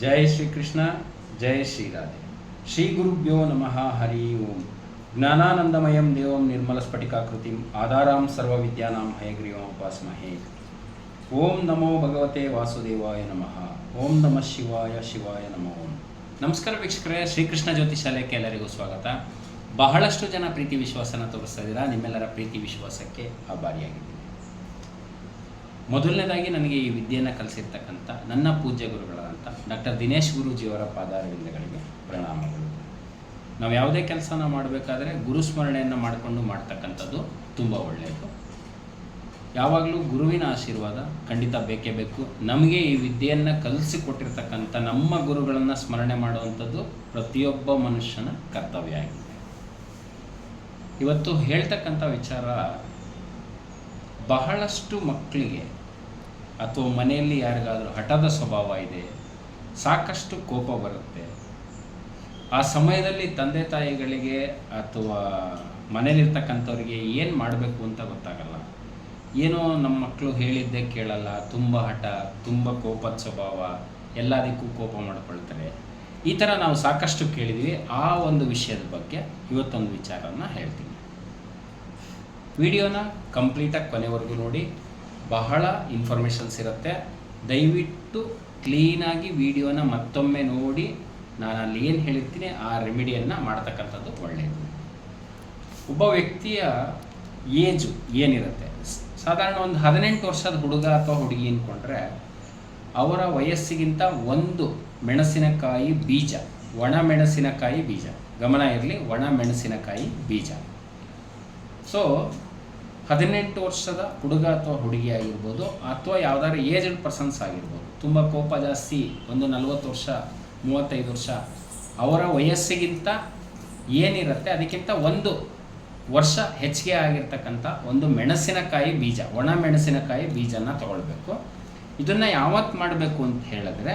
ಜೈ ಶ್ರೀಕೃಷ್ಣ, ಜಯ ಶ್ರೀರಾಧೆ. ಶ್ರೀ ಗುರುಭ್ಯೋ ನಮಃ, ಹರಿ ಓಂ. ಜ್ಞಾನಾನಂದಮಯಂ ದೇವಂ ನಿರ್ಮಲ ಸ್ಫಟಿಕಾಕೃತಿಂ ಆಧಾರಾಂ ಸರ್ವವಿದ್ಯಾನಾಂ ಹಯಗ್ರೀವಂ ಉಪಾಸ್ಮಹೇ. ಓಂ ನಮೋ ಭಗವತೆ ವಾಸುದೇವಾಯ ನಮಃ. ಓಂ ನಮಃ ಶಿವಾಯ ಶಿವಾಯ ನಮೋ ಓಂ. ನಮಸ್ಕಾರ ವೀಕ್ಷಕರೇ, ಶ್ರೀಕೃಷ್ಣ ಜ್ಯೋತಿಷಾಲಯಕ್ಕೆ ಎಲ್ಲರಿಗೂ ಸ್ವಾಗತ. ಬಹಳಷ್ಟು ಜನ ಪ್ರೀತಿ ವಿಶ್ವಾಸನ ತೋರಿಸ್ತಾ ಇದ್ದೀರಾ. ನಿಮ್ಮೆಲ್ಲರ ಪ್ರೀತಿ ವಿಶ್ವಾಸಕ್ಕೆ ಆಭಾರಿಯಾಗಿದ್ದೀನಿ ಮೊದಲನೇದಾಗಿ ನನಗೆ ಈ ವಿದ್ಯೆಯನ್ನು ಕಲಿಸಿರ್ತಕ್ಕಂಥ ನನ್ನ ಪೂಜ್ಯ ಗುರುಗಳಾದಂಥ ಡಾಕ್ಟರ್ ದಿನೇಶ್ ಗುರೂಜಿಯವರ ಪಾದಾರವಿಂದಗಳಿಗೆ ಪ್ರಣಾಮಗಳು. ನಾವು ಯಾವುದೇ ಕೆಲಸನ ಮಾಡಬೇಕಾದ್ರೆ ಗುರುಸ್ಮರಣೆಯನ್ನು ಮಾಡಿಕೊಂಡು ಮಾಡ್ತಕ್ಕಂಥದ್ದು ತುಂಬ ಒಳ್ಳೆಯದು. ಯಾವಾಗಲೂ ಗುರುವಿನ ಆಶೀರ್ವಾದ ಖಂಡಿತ ಬೇಕೇ ಬೇಕು. ನಮಗೆ ಈ ವಿದ್ಯೆಯನ್ನು ಕಲಿಸಿಕೊಟ್ಟಿರ್ತಕ್ಕಂಥ ನಮ್ಮ ಗುರುಗಳನ್ನು ಸ್ಮರಣೆ ಮಾಡುವಂಥದ್ದು ಪ್ರತಿಯೊಬ್ಬ ಮನುಷ್ಯನ ಕರ್ತವ್ಯ ಆಗಿದೆ. ಇವತ್ತು ಹೇಳ್ತಕ್ಕಂಥ ವಿಚಾರ ಬಹಳಷ್ಟು ಮಕ್ಕಳಿಗೆ ಅಥವಾ ಮನೆಯಲ್ಲಿ ಯಾರಿಗಾದರೂ ಹಠದ ಸ್ವಭಾವ ಇದೆ, ಸಾಕಷ್ಟು ಕೋಪ ಬರುತ್ತೆ. ಆ ಸಮಯದಲ್ಲಿ ತಂದೆ ತಾಯಿಗಳಿಗೆ ಅಥವಾ ಮನೇಲಿರ್ತಕ್ಕಂಥವ್ರಿಗೆ ಏನು ಮಾಡಬೇಕು ಅಂತ ಗೊತ್ತಾಗಲ್ಲ. ಏನೋ ನಮ್ಮ ಮಕ್ಕಳು ಹೇಳಿದ್ದೆ ಕೇಳಲ್ಲ, ತುಂಬ ಹಠ, ತುಂಬ ಕೋಪದ ಸ್ವಭಾವ, ಎಲ್ಲದಕ್ಕೂ ಕೋಪ ಮಾಡ್ಕೊಳ್ತಾರೆ. ಈ ಥರ ನಾವು ಸಾಕಷ್ಟು ಕೇಳಿದ್ವಿ. ಆ ಒಂದು ವಿಷಯದ ಬಗ್ಗೆ ಇವತ್ತೊಂದು ವಿಚಾರವನ್ನು ಹೇಳ್ತೀನಿ. ವಿಡಿಯೋನ ಕಂಪ್ಲೀಟಾಗಿ ಕೊನೆವರೆಗೂ ನೋಡಿ. ಬಹಳ ಇನ್ಫಾರ್ಮೇಷನ್ಸ್ ಇರುತ್ತೆ. ದಯವಿಟ್ಟು ಕ್ಲೀನಾಗಿ ವಿಡಿಯೋನ ಮತ್ತೊಮ್ಮೆ ನೋಡಿ. ನಾನು ಅಲ್ಲಿ ಏನು ಹೇಳಿರ್ತೀನಿ, ಆ ರೆಮಿಡಿಯನ್ನು ಮಾಡ್ತಕ್ಕಂಥದ್ದು ಒಳ್ಳೆಯದು ಒಬ್ಬ ವ್ಯಕ್ತಿಯ ಏಜು ಏನಿರುತ್ತೆ? ಸಾಧಾರಣ ಒಂದು ಹದಿನೆಂಟು ವರ್ಷದ ಹುಡುಗ ಅಥವಾ ಹುಡುಗಿ ಅಂದ್ಕೊಂಡ್ರೆ ಅವರ ವಯಸ್ಸಿಗಿಂತ ಒಂದು ಮೆಣಸಿನಕಾಯಿ ಬೀಜ, ಒಣ ಮೆಣಸಿನಕಾಯಿ ಬೀಜ. ಗಮನ ಇರಲಿ, ಒಣ ಮೆಣಸಿನಕಾಯಿ ಬೀಜ. ಸೊ ಹದಿನೆಂಟು ವರ್ಷದ ಹುಡುಗ ಅಥವಾ ಹುಡುಗಿ ಆಗಿರ್ಬೋದು ಅಥವಾ ಯಾವ್ದಾದ್ರು ಏಜ್ಡ್ ಪರ್ಸನ್ಸ್ ಆಗಿರ್ಬೋದು. ತುಂಬ ಕೋಪ ಜಾಸ್ತಿ ಒಂದು ನಲವತ್ತು ವರ್ಷ, ಮೂವತ್ತೈದು ವರ್ಷ ಅವರ ವಯಸ್ಸಿಗಿಂತ ಏನಿರುತ್ತೆ ಅದಕ್ಕಿಂತ ಒಂದು ವರ್ಷ ಹೆಚ್ಚಿಗೆ ಆಗಿರ್ತಕ್ಕಂಥ ಒಂದು ಮೆಣಸಿನಕಾಯಿ ಬೀಜ, ಒಣ ಮೆಣಸಿನಕಾಯಿ ಬೀಜನ ತಗೊಳ್ಬೇಕು. ಇದನ್ನು ಯಾವತ್ತು ಮಾಡಬೇಕು ಅಂತ ಹೇಳಿದ್ರೆ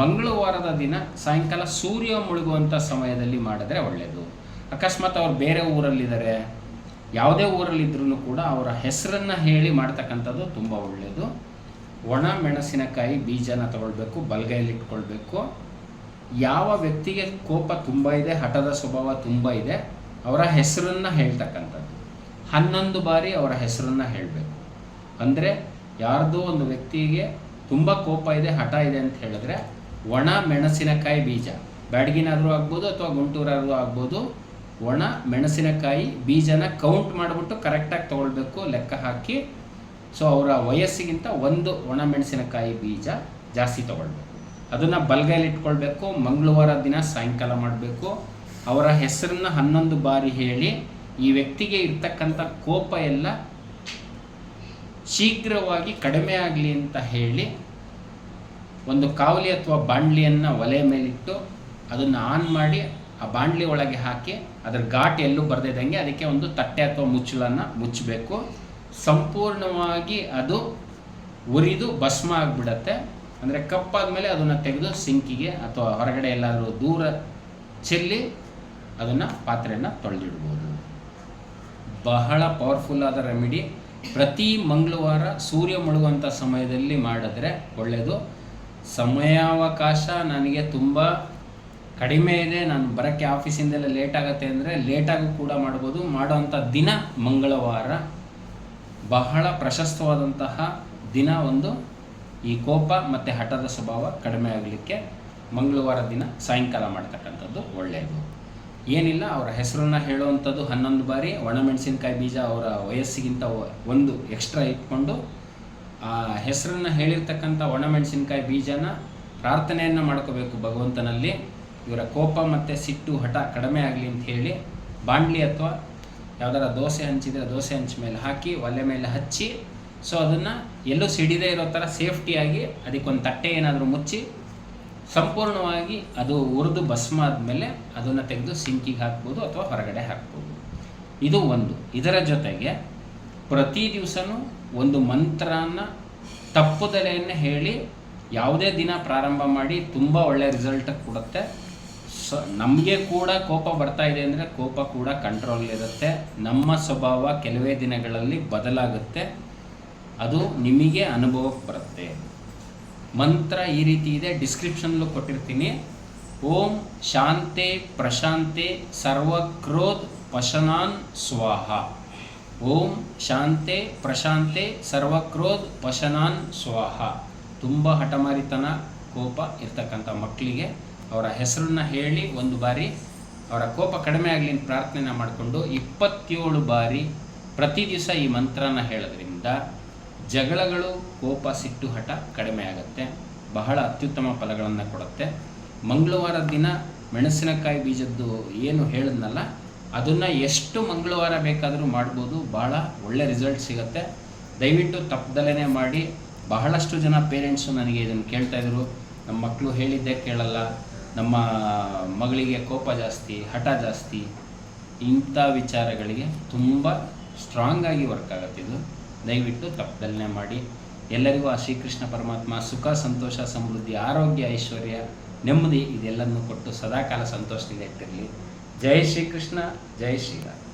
ಮಂಗಳವಾರದ ದಿನ ಸಾಯಂಕಾಲ ಸೂರ್ಯ ಮುಳುಗುವಂಥ ಸಮಯದಲ್ಲಿ ಮಾಡಿದ್ರೆ ಒಳ್ಳೆಯದು ಅಕಸ್ಮಾತ್ ಅವ್ರು ಬೇರೆ ಊರಲ್ಲಿದ್ದಾರೆ ಯಾವುದೇ ಊರಲ್ಲಿದ್ರೂ ಕೂಡ ಅವರ ಹೆಸರನ್ನು ಹೇಳಿ ಮಾಡ್ತಕ್ಕಂಥದ್ದು ತುಂಬ ಒಳ್ಳೆಯದು ಒಣ ಮೆಣಸಿನಕಾಯಿ ಬೀಜನ ತಗೊಳ್ಬೇಕು, ಬಲ್ಗೈಯಲ್ಲಿ ಇಟ್ಕೊಳ್ಬೇಕು. ಯಾವ ವ್ಯಕ್ತಿಗೆ ಕೋಪ ತುಂಬ ಇದೆ, ಹಠದ ಸ್ವಭಾವ ತುಂಬ ಇದೆ, ಅವರ ಹೆಸರನ್ನು ಹೇಳ್ತಕ್ಕಂಥದ್ದು. ಹನ್ನೊಂದು ಬಾರಿ ಅವರ ಹೆಸರನ್ನು ಹೇಳಬೇಕು. ಅಂದರೆ ಯಾರ್ದೋ ಒಂದು ವ್ಯಕ್ತಿಗೆ ತುಂಬ ಕೋಪ ಇದೆ, ಹಠ ಇದೆ ಅಂತ ಹೇಳಿದ್ರೆ ಒಣ ಮೆಣಸಿನಕಾಯಿ ಬೀಜ. ಬ್ಯಾಡಗಿನಾದರೂ ಆಗ್ಬೋದು ಅಥವಾ ಗುಂಟೂರಾದರೂ ಆಗ್ಬೋದು ಒಣ, ಮೆಣಸಿನಕಾಯಿ ಬೀಜನ ಕೌಂಟ್ ಮಾಡಿಬಿಟ್ಟು ಕರೆಕ್ಟಾಗಿ ತೊಗೊಳ್ಬೇಕು, ಲೆಕ್ಕ ಹಾಕಿ. ಸೊ ಅವರ ವಯಸ್ಸಿಗಿಂತ ಒಂದು ಒಣ, ಮೆಣಸಿನಕಾಯಿ ಬೀಜ ಜಾಸ್ತಿ ತೊಗೊಳ್ಬೇಕು. ಅದನ್ನು ಬಲಗೈಲಿ ಇಟ್ಕೊಳ್ಬೇಕು, ಮಂಗಳವಾರ ದಿನ ಸಾಯಂಕಾಲ ಮಾಡಬೇಕು. ಅವರ ಹೆಸರನ್ನ ಹನ್ನೊಂದು ಬಾರಿ ಹೇಳಿ, ಈ ವ್ಯಕ್ತಿಗೆ ಇರ್ತಕ್ಕಂಥ ಕೋಪ ಎಲ್ಲ ಶೀಘ್ರವಾಗಿ ಕಡಿಮೆ ಆಗಲಿ ಅಂತ ಹೇಳಿ, ಒಂದು ಕಾವಲಿ ಅಥವಾ ಬಾಂಡ್ಲಿಯನ್ನು ಒಲೆ ಮೇಲಿಟ್ಟು ಅದನ್ನು ಆನ್ ಮಾಡಿ ಆ ಬಾಂಡ್ಲಿ ಒಳಗೆ ಹಾಕಿ ಅದರ ಘಾಟ್ ಎಲ್ಲೂ ಬರ್ದಿದ್ದಂಗೆ ಅದಕ್ಕೆ ಒಂದು ತಟ್ಟೆ ಅಥವಾ ಮುಚ್ಚಲನ್ನು ಮುಚ್ಚಬೇಕು. ಸಂಪೂರ್ಣವಾಗಿ ಅದು ಉರಿದು ಭಸ್ಮ ಆಗಿಬಿಡತ್ತೆ. ಅಂದರೆ ಕಪ್ಪಾದ್ಮೇಲೆ ಅದನ್ನು ತೆಗೆದು ಸಿಂಕಿಗೆ ಅಥವಾ ಹೊರಗಡೆ ಎಲ್ಲಾದರೂ ದೂರ ಚೆಲ್ಲಿ ಅದನ್ನು ಪಾತ್ರೆಯನ್ನು ತೊಳೆದಿಡ್ಬೋದು. ಬಹಳ ಪವರ್ಫುಲ್ ಆದ ರೆಮಿಡಿ ಪ್ರತಿ ಮಂಗಳವಾರ ಸೂರ್ಯ ಮುಳುಗುವಂಥ ಸಮಯದಲ್ಲಿ ಮಾಡಿದ್ರೆ ಒಳ್ಳೆಯದು ಸಮಯಾವಕಾಶ ನನಗೆ ತುಂಬ ಕಡಿಮೆ ಇದೆ, ನಾನು ಬರೋಕ್ಕೆ ಆಫೀಸಿಂದೆಲ್ಲ ಲೇಟ್ ಆಗುತ್ತೆ ಅಂದರೆ ಲೇಟಾಗೂ ಕೂಡ ಮಾಡ್ಬೋದು. ಮಾಡೋವಂಥ ದಿನ ಮಂಗಳವಾರ. ಬಹಳ ಪ್ರಶಸ್ತವಾದಂತಹ ದಿನ ಒಂದು. ಈ ಕೋಪ ಮತ್ತು ಹಠದ ಸ್ವಭಾವ ಕಡಿಮೆ ಆಗಲಿಕ್ಕೆ ಮಂಗಳವಾರ ದಿನ ಸಾಯಂಕಾಲ ಮಾಡ್ತಕ್ಕಂಥದ್ದು ಒಳ್ಳೆಯದು ಏನಿಲ್ಲ, ಅವರ ಹೆಸರನ್ನು ಹೇಳುವಂಥದ್ದು ಹನ್ನೊಂದು ಬಾರಿ. ಒಣಮೆಣಸಿನಕಾಯಿ ಬೀಜ ಅವರ ವಯಸ್ಸಿಗಿಂತ ಒಂದು ಎಕ್ಸ್ಟ್ರಾ ಇಟ್ಕೊಂಡು, ಆ ಹೆಸರನ್ನು ಹೇಳಿರ್ತಕ್ಕಂಥ ಒಣಮೆಣಸಿನಕಾಯಿ ಬೀಜನ ಪ್ರಾರ್ಥನೆಯನ್ನು ಮಾಡ್ಕೋಬೇಕು ಭಗವಂತನಲ್ಲಿ. ಇವರ ಕೋಪ ಮತ್ತು ಸಿಟ್ಟು, ಹಠ ಕಡಿಮೆ ಆಗಲಿ ಅಂತ ಹೇಳಿ ಬಾಂಡ್ಲಿ ಅಥವಾ ಯಾವ್ದಾರ ದೋಸೆ ಹಂಚಿದ್ರೆ ದೋಸೆ ಹಂಚ ಮೇಲೆ ಹಾಕಿ ಒಲೆ ಮೇಲೆ ಹಚ್ಚಿ ಸೊ ಅದನ್ನು ಎಲ್ಲೂ ಸಿಡಿದೇ ಇರೋ ಥರ ಸೇಫ್ಟಿಯಾಗಿ ಅದಕ್ಕೊಂದು ತಟ್ಟೆ ಏನಾದರೂ ಮುಚ್ಚಿ ಸಂಪೂರ್ಣವಾಗಿ ಅದು ಉರಿದು ಭಸ್ಮ ಆದಮೇಲೆ ಅದನ್ನು ತೆಗೆದು ಸಿಂಕಿಗೆ ಹಾಕ್ಬೋದು ಅಥವಾ ಹೊರಗಡೆ ಹಾಕ್ಬೋದು. ಇದು ಒಂದು. ಇದರ ಜೊತೆಗೆ ಪ್ರತಿ ದಿವಸನೂ ಒಂದು ಮಂತ್ರನ ತಪ್ಪುದಲೆಯನ್ನು ಹೇಳಿ ಯಾವುದೇ ದಿನ ಪ್ರಾರಂಭ ಮಾಡಿ ತುಂಬ ಒಳ್ಳೆಯ ರಿಸಲ್ಟ್ ಕೊಡುತ್ತೆ. ಸೊ ನಮಗೆ ಕೂಡ ಕೋಪ ಬರ್ತಾ ಇದೆ ಅಂದರೆ ಕೋಪ ಕೂಡ ಕಂಟ್ರೋಲ್ ಇರುತ್ತೆ. ನಮ್ಮ ಸ್ವಭಾವ ಕೆಲವೇ ದಿನಗಳಲ್ಲಿ ಬದಲಾಗುತ್ತೆ. ಅದು ನಿಮಗೆ ಅನುಭವಕ್ಕೆ ಬರುತ್ತೆ. ಮಂತ್ರ ಈ ರೀತಿ ಇದೆ. ಡಿಸ್ಕ್ರಿಪ್ಷನ್ಲೂ ಕೊಟ್ಟಿರ್ತೀನಿ. ಓಂ ಶಾಂತೆ ಪ್ರಶಾಂತೆ ಸರ್ವಕ್ರೋಧ್ ಪಶನಾನ್ ಸ್ವಾಹ. ಓಂ ಶಾಂತೆ ಪ್ರಶಾಂತೆ ಸರ್ವಕ್ರೋಧ್ ಪಶನಾನ್ ಸ್ವಾಹ. ತುಂಬ ಹಠಮಾರಿತನ, ಕೋಪ ಇರ್ತಕ್ಕಂಥ ಮಕ್ಕಳಿಗೆ ಅವರ ಹೆಸರನ್ನು ಹೇಳಿ ಒಂದು ಬಾರಿ ಅವರ ಕೋಪ ಕಡಿಮೆ ಆಗಲಿ ಪ್ರಾರ್ಥನೆ ಮಾಡಿಕೊಂಡು ಇಪ್ಪತ್ತೇಳು ಬಾರಿ ಪ್ರತಿ ದಿವಸ ಈ ಮಂತ್ರನ ಹೇಳೋದ್ರಿಂದ ಜಗಳಗಳು, ಕೋಪ, ಸಿಟ್ಟು, ಹಠ ಕಡಿಮೆ ಆಗುತ್ತೆ. ಬಹಳ ಅತ್ಯುತ್ತಮ ಫಲಗಳನ್ನು ಕೊಡುತ್ತೆ. ಮಂಗಳವಾರ ದಿನ ಮೆಣಸಿನಕಾಯಿ ಬೀಜದ್ದು ಏನು ಹೇಳಿದ್ನಲ್ಲ, ಅದನ್ನು ಎಷ್ಟು ಮಂಗಳವಾರ ಬೇಕಾದರೂ ಮಾಡ್ಬೋದು. ಭಾಳ ಒಳ್ಳೆ ರಿಸಲ್ಟ್ ಸಿಗುತ್ತೆ. ದಯವಿಟ್ಟು ತಪ್ಪದಲ್ಲೇ ಮಾಡಿ. ಬಹಳಷ್ಟು ಜನ ಪೇರೆಂಟ್ಸು ನನಗೆ ಇದನ್ನು ಕೇಳ್ತಾಯಿದ್ರು ನಮ್ಮ ಮಕ್ಕಳು ಹೇಳಿದ್ದೆ ಕೇಳಲ್ಲ. ನಮ್ಮ ಮಗಳಿಗೆ ಕೋಪ ಜಾಸ್ತಿ, ಹಠ ಜಾಸ್ತಿ, ಇಂಥ ವಿಚಾರಗಳಿಗೆ ತುಂಬ ಸ್ಟ್ರಾಂಗ್ ಆಗಿ ವರ್ಕ್ ಆಗುತ್ತೆ ಇದು. ದಯವಿಟ್ಟು ತಪ್ಪದಲ್ಲೇ ಮಾಡಿ. ಎಲ್ಲರಿಗೂ ಆ ಶ್ರೀಕೃಷ್ಣ ಪರಮಾತ್ಮ ಸುಖ, ಸಂತೋಷ, ಸಮೃದ್ಧಿ, ಆರೋಗ್ಯ, ಐಶ್ವರ್ಯ, ನೆಮ್ಮದಿ ಇದೆಲ್ಲವನ್ನು ಕೊಟ್ಟು ಸದಾಕಾಲ ಸಂತೋಷದಿಂದ ಇಟ್ಟಿರಲಿ. ಜೈ ಶ್ರೀಕೃಷ್ಣ, ಜೈ ಶ್ರೀರಾಮ್.